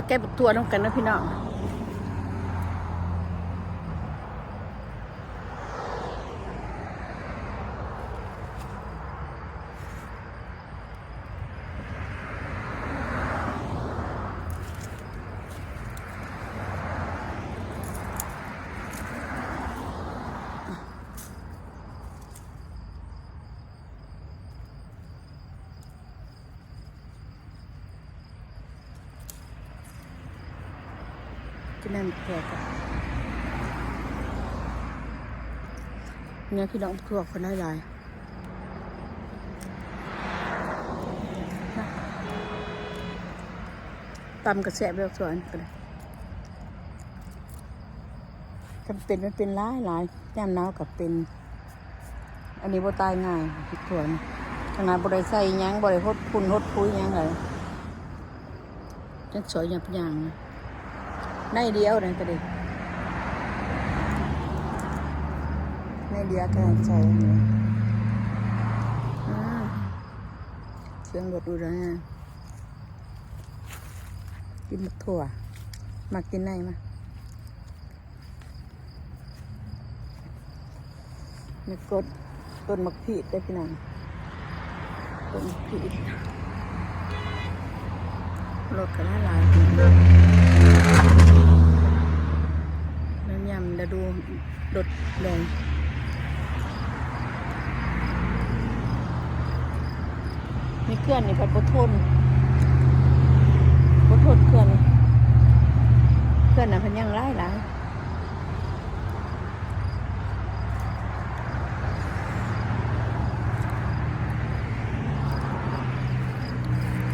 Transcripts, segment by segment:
มาแก้บักตัวน้ำกันนะพี่น้อง จะนั่นแขกอะเนี่ยพี่น้องทั่วคนได้หลายตำกระแสบแบบสวนก็ได้จำเป็นมันเป็นร้ายหลายแก้มหนาวกับเป็น อันนี้บ่ตายง่ายพี่ถวนขนาดบ่ได้ใส่ยังบ่ได้หดพุ่นหดพุ้ยยังเลยจังสวยอย่างพยางนะ ในเดียวนะก็ดีในเดียวก็ใส่อ่าเสียงรถดูแล้วนะกินหมกถั่วมากินในมานี่กดต้นมักพีดได้พี่น้องต้นมักพีดรถก็น่าหลายดีน้ำยำแล้วดูดดแดงมีเคลื่อนนี่พัดบทนบทนเคลื่อนเคลื่อนน่ะพันยังไล่หลาย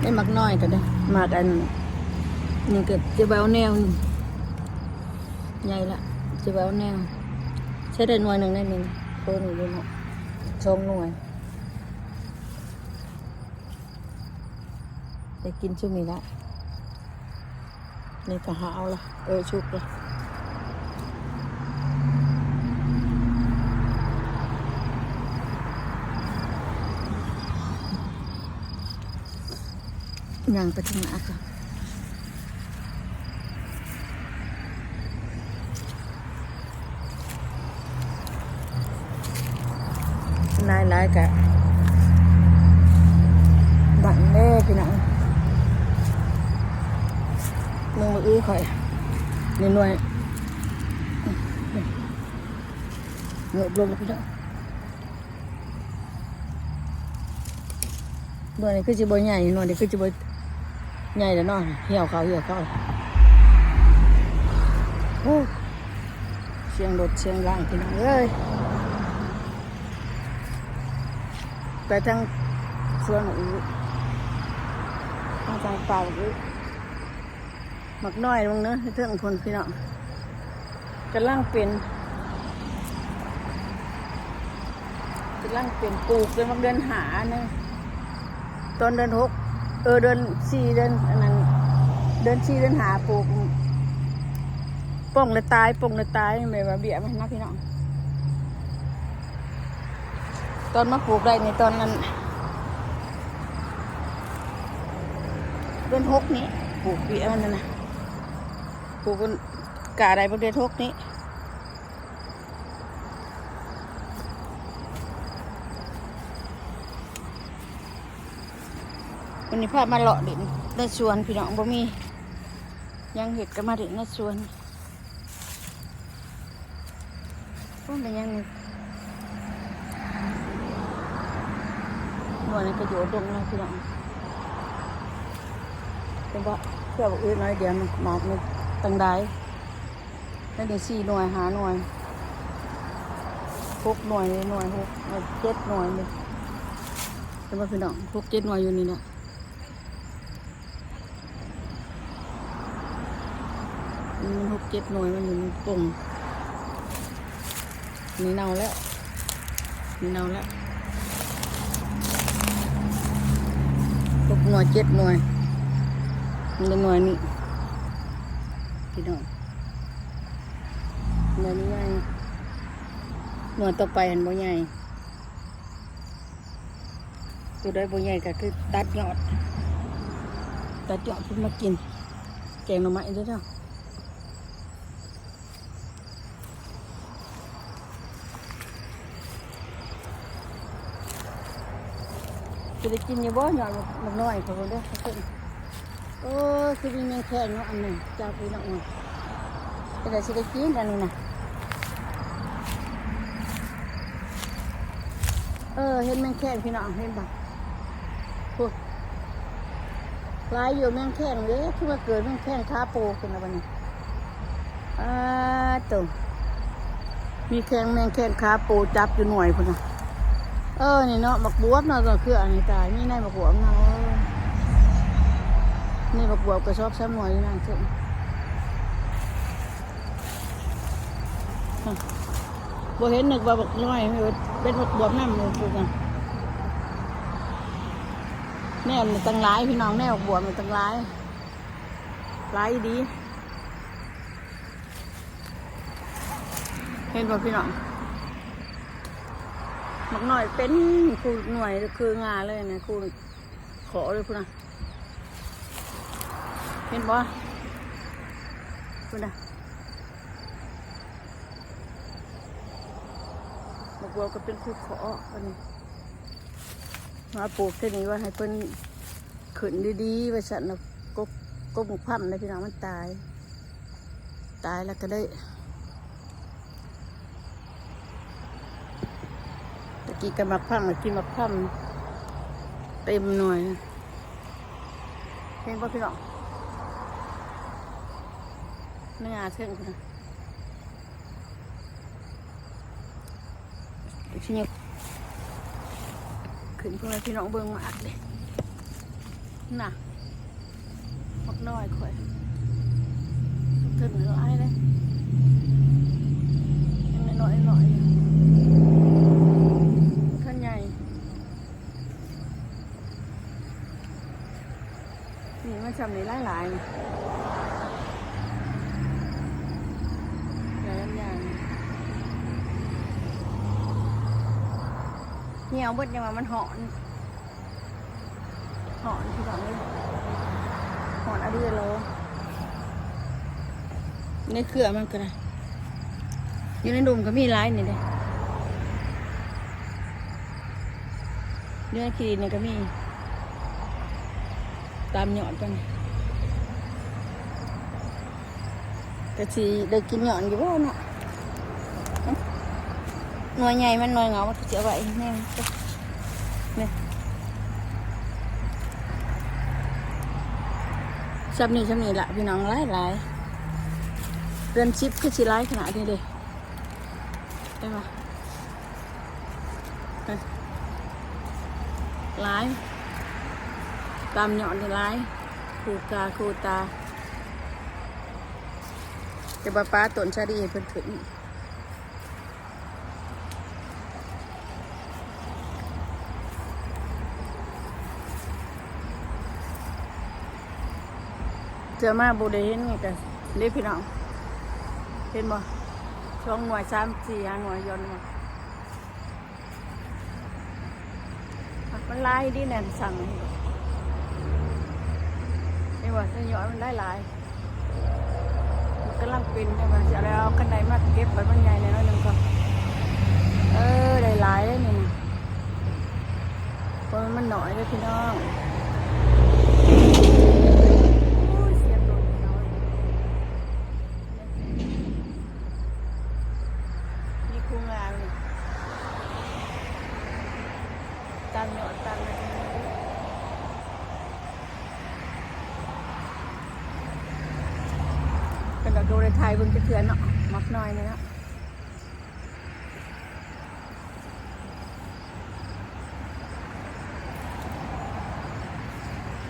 ได้มักน้อยก็ได้มากอันนี่ก็จะเบาแนวใหญ่ละ จะเอาแนวใช้ได้หน่วยหนึ่งได้หนึ่งตัวหนึ่งด้วยเนาะสองหน่วยได้กินชุ่มนี้ละนี่ก็หาเอาละเออชุกเลยย่างไปทางหน้าค่ะ นายหลายกะบังเด้พี่น้องมึงมาอื้อข่อยนี่หน่วยเงือบลงพี่น้องหน่วยนี้คือจะบ่ใหญ่หน่วยนี้คือจะบ่ใหญ่แล้วเนาะเหี่ยวเขาเหี่ยวเขาโอ้เสียงรถเสียงล่างพี่น้องเอ้ย ไปทางสวนอีกมาทางป่าอีกหมักน้อยลงเนอะเรื่องคนพี่น้องกำลังเป็นกำลังเป็นปลูกเลยมักเดือนหาเนอะตอนเดือนหกเออเดือนสี่เดือนอันนั้นเดือนสี่เดือนหาปลูกป่องเลยตายป่องเลยตายไม่ว่าเบี้ยมันนะพี่น้อง ตอนมาปลูกได้ในตอนนั้นเดือนหกนี้ปลูกปีอันนั้นนะปลูกกันกาได้ประเดือนหกนี้วันนี้พามาเลาะเด่นในสวนพี่น้องบ่มี ยังเห็ดก็มาเด่นในสวนพวกมันยังหน่ วยนี้ก็อยู่ตรงนั้นพี่น้องเป็นว่าเพื่อบอกอื่นน้อยเดียวมันหมากมันตังได้แล้เดี๋ยวสี่หน่วยหาหน่วยหกหน่วยหน่วยหกหน่วยเจ็ดหน่วยเลยเป็นว่าพี่น้องหกเจ็ดหน่วยอยู่นี่เนะมันหกเจ็ดหน่วยมันอยู่ตรงนี่เน่าแล้วนี่เน่าแล้ว หน่วยเจ็ดหน่วยมันจะหน่วยนี้พี่น้องหน่วยนี้ใหญ่หน่วยต่อไปเห็นบ่ใหญ่ตัวได้บ่ใหญ่ก็คือตัดยอดตัดยอดเพื่อมากิน แกงหน่อไม้ด้วยเนาะ จะได้กินอยู่บ่หยอดมันน้อยพอคนเด้อเขาขึ้นโอ้ยคือมีแมงแข้งเนาะอันหนึ่งจ้าพี่น้องเนาะจะได้สิได้กินอันนี้นะเออเห็นแมงแข้งพี่น้องเห็นบ่พูดลายอยู่แมงแข้งเด้คือว่าเกิดแมงแข้งขาโปขึ้นแล้วบัดนี้อ่าตัวมีแข้งแมงแข้งขาโปจับอยู่หน่วยพุ่นน่ะ เออนี่เนาะบักบวบเนาะก็คืออันนี้ตายนี่ในบักบวบเนาะนี่บักบวบก็ชอบซ้หวยอยนั่นเถอะฮะบ่เห็นนึกว่าบักน้อยไม่เป็นบักบวบน้ำเลยคือกันแนวมันตั้งหลายพี่น้องแนวบักบวบมันตั้งหลายหลายดี เห็นป่ะพี่น้อง มักหน่อยเป็นครูหน่วยคืองานเลยนะครูขอเลยพูดนะเห็นบ่พูดนะบอกว่าก็เป็นครูขออันนี้มาปลูกแค่นี้ว่าให้เพิ่นขึ้นดีๆไว้สัตว์นะกบกบหมกพั่มนะพี่น้องมันตาย ตายแล้วก็ได้ กี้กับมักพังกินมักพังเต็มหน่วยเห็นป่ะพี่น้องเนื้อเท่งนะที่นี่ขึ้นพวกพี่น้องเบิ่งมากเลยน่ะมักน้อยค่อยถึงหลายเลยยังน้อยๆหน่อยๆ ท่านใหญ่ นี่มาจำในหลายๆนี่หลายอย่าง เหี่ยวเบดยังว่ามันหอนหอนที่แบบนี้หอนอะไรโลในเครือมันก็ได้อยู่ในดุมก็มีหลายนี่เด้เนื้อครีนเนี่ยก็มี ตามหยอดกันก็สีได้กินหยอดอยู่บ่เนาะ หน่วยใหญ่มันหน่วยเหงามันจะเอาไว้แน่เนี่ยชับนี่ชับนี่ละพี่น้องหลายหลายเรือนชิปคือสิหลายขนาดนี้เลยได้ปะลายตามหย่อนในลายคูกาคูตาจะปลาปลาต้นชาดีให้เพิ่นขึ้น เจอมาบูได้เห็นไงกันเรียพี่น้อง เห็นบ่ช่องหน่วยสามสี่ห้าหน่วยยนมามันลายดีแนนสั่งนี่ว่าจะย้อยมันได้หลายมันกำลังเป็นใช่ไหมจะแล้วขันใดมาเก็บไว้มันใหญ่ในน้อยหนึงก็เออได้หลายเลยนี่นะเพราะมันหน่อยเลยพี่น้องโอ้ยเสียงโดนพี่น้องนี่คุ้งงานนี่ ตามหยอดตามอะไร เป็นดอกโดในไทยเบิ่งจะเถื่อนเนาะมักน้อยเนี่ยเนะ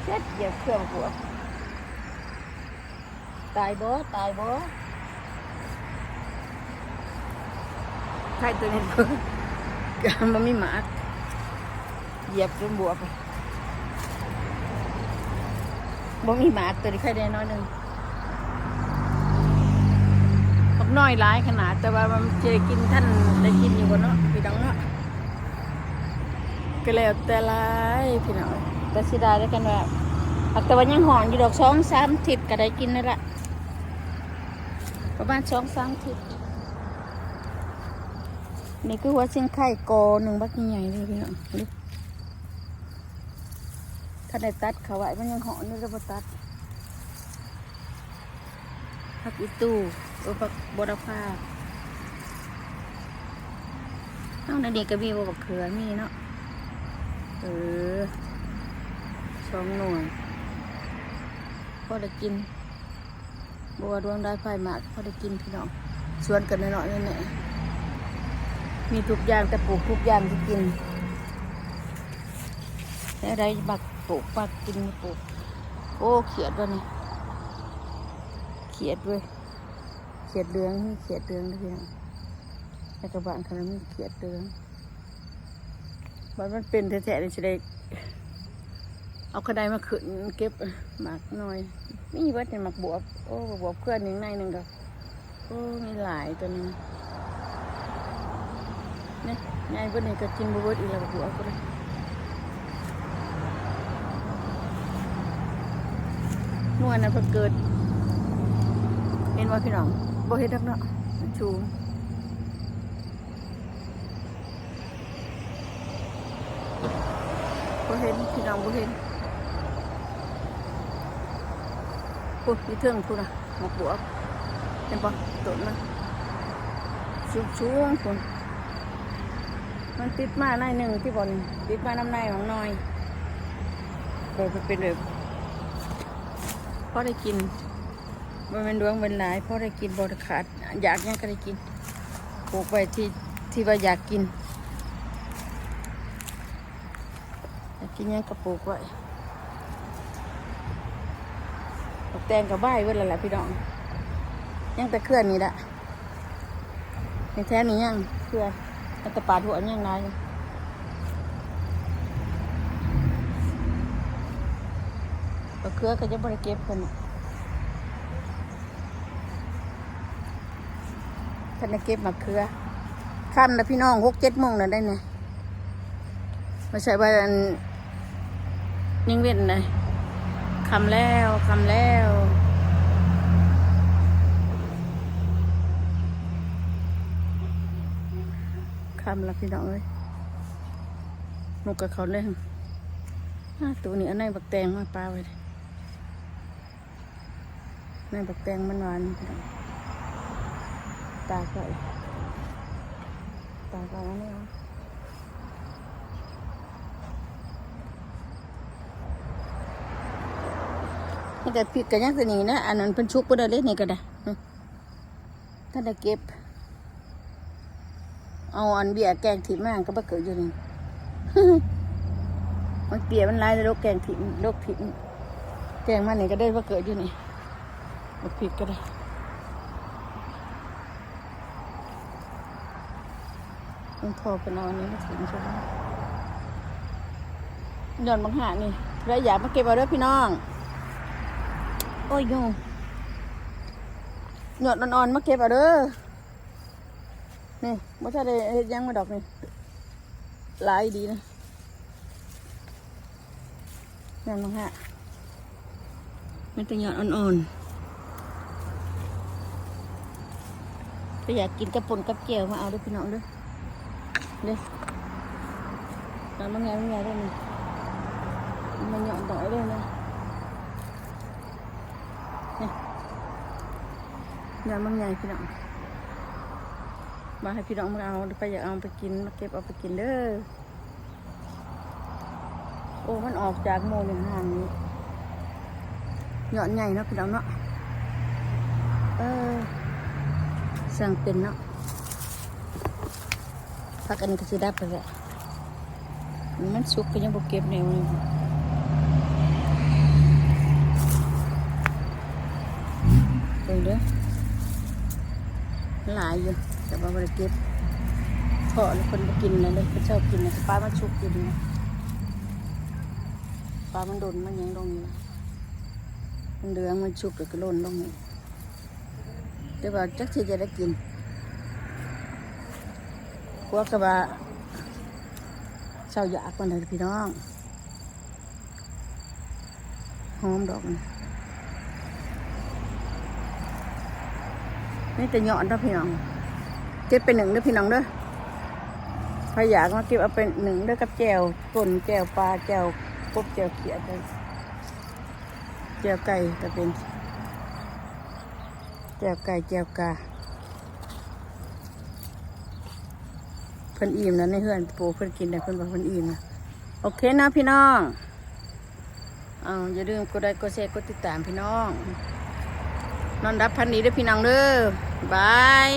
เช็ดเหยียบเครื่องหัวตายบ่ตายบ่ใช่ตัวนี้เบิ่งมันมีหมาเหยียบจนบวบบ่มีหมาตัวนี้ใครได้น้อยหนึ่ง บักน้อยหลายขนาด แต่ว่ามันจะได้กินท่านได้กินอยู่บนเนาะพี่น้องเนาะก็แล้วแต่หลายพี่น้องแต่สิได้แล้วกันว่าผักแต่ว่ายังหอนอยู่ดอกสองสามทิศก็ได้กินนั่นแหละประมาณสองสามทิศนี่คือหัวเชียงไข่กอหนึ่งบักใหญ่เลยพี่น้องถ้าได้ตัดเขาไว้มันยังหอนนี่เราบ่ตัด ผักอีตูเออผักบดพาเอ้าในเด็กก็มีบักเขือมีเนาะเออสองหน่วยพอได้กินบัวดวงได้ไฟมากพอได้กินพี่น้องสวนกันหน่อยๆนี่แหละมีทุกอย่างแต่ปลูกทุกอย่างที่กินแต่อะไรบักปลูกบักกินปลูกโอ้เขียดวะนี่ เขียดเว้ยเขียดเหลืองเขียดเหลืองด้วยพี่น้องแล้วก็บ้านเขามีเขียดเหลืองบ้านมันเป็นแท้ๆเลยจะได้เอากระไดมาขึ้นเก็บหมากหน่อยมีวัดในหมากบวบโอ้บวบเพื่อนหนึ่งในหนึ่งก็โอ้มีหลายตัวนึงเนี่ยยายวันนี้ก็กินบวบอีกแล้วบวบก็เลยนวลนะพอเกิด เห็นว่าพี่น้องบ่เห็นดักเนาะมันชูบ่เห็นพี่น้องบ่เห็นปุ๊บยี่เทิงพูดนะหมกบวบเห็นปะต้นมันสูงสูงคุณมันติดมาในหนึ่งที่บอลติดมาน้ำในของน้อยเลยมันเป็นแบบพอได้กิน มันเป็นดวงเป็นหลายเพอได้กินบไดขาดอยากยังก็ได้กินปลูกไปที่ที่ว่าอยากกินอยากกินยังก็ปลูกไว้บักแตงกับใบเว้แล้วแหละพี่น้อง ยังแต่เคลื่อนนี่แหละในแท้นี่ยังเคลื่อนยังแต่ปาดหัวยังไงเครือก็จะบริเก็บกันน่ะ ท่านเก็บมาเครือค่ำแล้วพี่น้องหกเจ็ดโมงแล้วได้เนี่ยไม่ใช่ว่านยังเว้นเลยคำแล้วคำแล้วคำแล้วพี่น้องเอ้ยนกกับเขาเลยอ่าตัวนี้อันไหนบักแตงมาปลาไว้เลยในบักแตงมันหวานพี่น้อง ตากไว้ตากไว้อันนี้เอานี่ก็พริกกันยังสนีนะอันนั้นเป็นชุกบ่ได้เลยนี่ก็ได้ถ้าได้เก็บ เอาอันเบียร์แกงถิ่มมากก็บ่เกิดอยู่นี่มันเปียมันลายโรคแกงถิ่มโรคถิ่มแกงมันนี่ก็ได้บ่เกิดอยู่นี่เอาพริกก็ได้ มันพอเป็นอนนี้มาถิ่มใช่ไหมย้อนบางหานี่ใครอยากมาเก็บเอาด้อพี่น้อง โอ้ยโยหยอดอ่อนๆมาเก็บเอาเด้อ นี่ไม่ใช่เลยเฮ็ดยังมาดอกนี่หลายดีนะนั่นมั้งฮะมันจะหยอดอ่อนๆถ้าอยากกินกระปุนกับเกี๊ยวมาเอาด้วยพี่น้องด้วย เด้อน้ำมันไงมันไงด้วยนี่มันหยอดดอยด้วยนะยามังใหญ่พี่น้องมาให้พี่น้องมาเอาไปอยากเอาไปกินมาเก็บเอาไปกินเด้อโอ้ มันออกจากโมหนึ่งห่างนี้หยอดใหญ่นาะพี่น้องเนาะ เออสั่งเป็นเนาะ พักอันนี้ก็จะดับไปแหละมันสุกก็ยังบกเก็บแนวนี้เบิ่งเด้อหลายอยู่แต่ว่าบริเก็บเพาะคนมากินนะเลยเขาชอบกินนะปลามันชุกอยู่นี่นะปลามันโดนมันยังลงนี่มันเหลืองมันชุกแล้วก็ล่นลงนี่แต่ว่าจักที่จะได้กิน วกกระบะเศร้าอยากมันเลยพี่น้องหอมดอกนี่นี่แต่หยอดเด้อพี่น้อง เก็บเป็นหนึ่งเด้อพี่น้องเด้อใครอยากมาเก็บเอาเป็นหนึ่งเด้อกับแจวป่นแจวปลาแจวกบแจวเขียดแจวไก่ก็เป็นแจวไก่แจวกา เพิ่นอิ่มแล้วในเฮือนปูเพิ่นกินแต่เพิ่นบอกเพิ่นอิ่มนะโอเคนะพี่น้องเอาอย่าลืมกดไลค์กดแชร์กดติดตามพี่น้อง นอนรับพันนี้ด้วยพี่น้องเด้อบาย